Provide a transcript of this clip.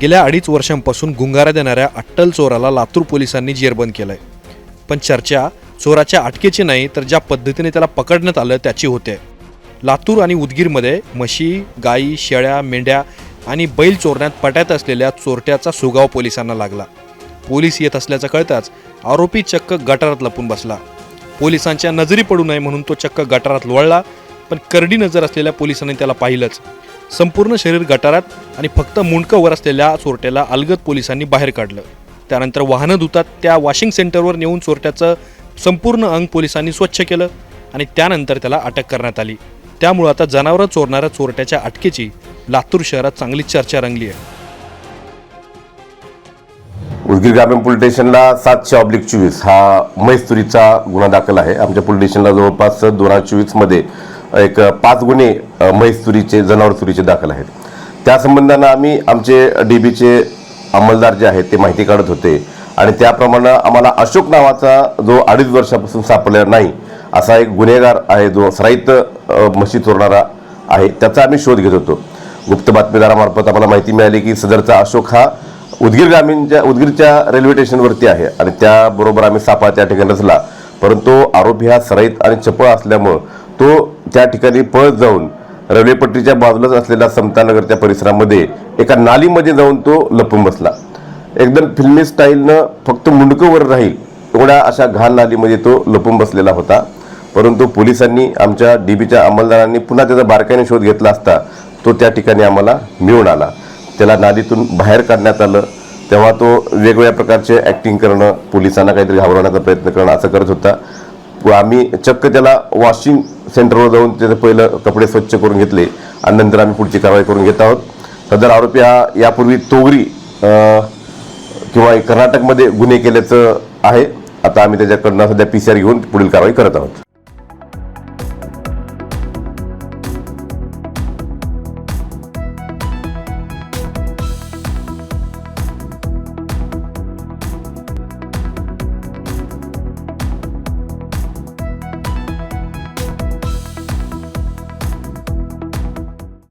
गेल्या अडीच वर्षांपासून गुंगारा देणाऱ्या अट्टल चोराला लातूर पोलिसांनी जेरबंद केलंय. पण चर्चा चोराच्या अटकेची नाही तर ज्या पद्धतीने त्याला पकडण्यात आलं त्याची होते. लातूर आणि उदगीरमध्ये म्हशी गाई शेळ्या मेंढ्या आणि बैल चोरण्यात पटायत असलेल्या चोरट्याचा सुगाव पोलिसांना लागला. पोलीस येत असल्याचं कळताच आरोपी चक्क गटारात लपून बसला. पोलिसांच्या नजरी पडू नये म्हणून तो चक्क गटारात लोळला पण करडी नजर असलेल्या पोलिसांनी त्याला पाहिलंच. संपूर्ण शरीर गटारात आणि फक्त मुंडकं वर असलेल्या चोरट्याला अलगद पोलिसांनी बाहेर काढलं. त्यानंतर वाहनं धुतात त्या वॉशिंग सेंटरवर नेऊन चोरट्याचं संपूर्ण अंग पोलिसांनी स्वच्छ केलं आणि त्यानंतर त्याला अटक करण्यात आली. त्यामुळं आता जनावरं चोरणाऱ्या चोरट्याच्या अटकेची लातूर शहरात चांगली चर्चा रंगली आहे. उदगीर ग्रामीण पोलीस स्टेशनला सातशे ऑब्लिक चोवीस हा मैस्तुरीचा गुन्हा दाखल आहे. आमच्या पोलीस स्टेशनला जवळपास दोन हजार चोवीसमध्ये एक पाच गुन्हे म्हैस चुरीचे जनावर चुरीचे दाखल आहेत. त्या संबंधानं आम्ही आमचे डी बीचे अंमलदार जे आहेत ते माहिती काढत होते. आणि त्याप्रमाणे आम्हाला अशोक नावाचा जो अडीच वर्षापासून सापडलेला नाही असा एक गुन्हेगार आहे जो सराईत म्हशी चोरणारा आहे त्याचा आम्ही शोध घेत होतो. गुप्त बातमीदारामार्फत आम्हाला माहिती मिळाली की सदरचा अशोक हा उदगीर ग्रामीणच्या उदगीरच्या रेल्वे स्टेशनवरती आहे आणि त्याबरोबर आम्ही सापळा त्या ठिकाणी रचला परंतु आरोपी हा सराईत आणि चपळ असल्यामुळं तो त्या ठिकाणी पळत जाऊन रेल्वेपट्टीच्या बाजूलाच असलेल्या समतानगरच्या परिसरामध्ये एका नालीमध्ये जाऊन तो लपून बसला. एकदम फिल्मी स्टाईलनं फक्त मुंडकं वर राहील एवढ्या अशा घाण नालीमध्ये तो लपून बसलेला होता. परंतु पोलिसांनी आमच्या डीबीच्या अंमलदारांनी पुन्हा त्याचा बारकाईने शोध घेतला असता तो त्या ठिकाणी आम्हाला मिळून आला. त्याला नालीतून बाहेर काढण्यात आलं. तेव्हा तो वेगवेगळ्या प्रकारचे ॲक्टिंग करणं पोलिसांना काहीतरी घाबरवण्याचा प्रयत्न करणं असं करत होता. व आम्ही चक्क त्याला वॉशिंग सेंटरवर जाऊन त्याचं पहिलं कपडे स्वच्छ करून घेतले आणि नंतर आम्ही पुढची कारवाई करून घेत आहोत. सदर आरोपी हा यापूर्वी तोगरी किंवा कर्नाटकमध्ये गुन्हे केल्याचं आहे. आता आम्ही त्याच्याकडनं सध्या पी सी आर घेऊन पुढील कारवाई करत आहोत.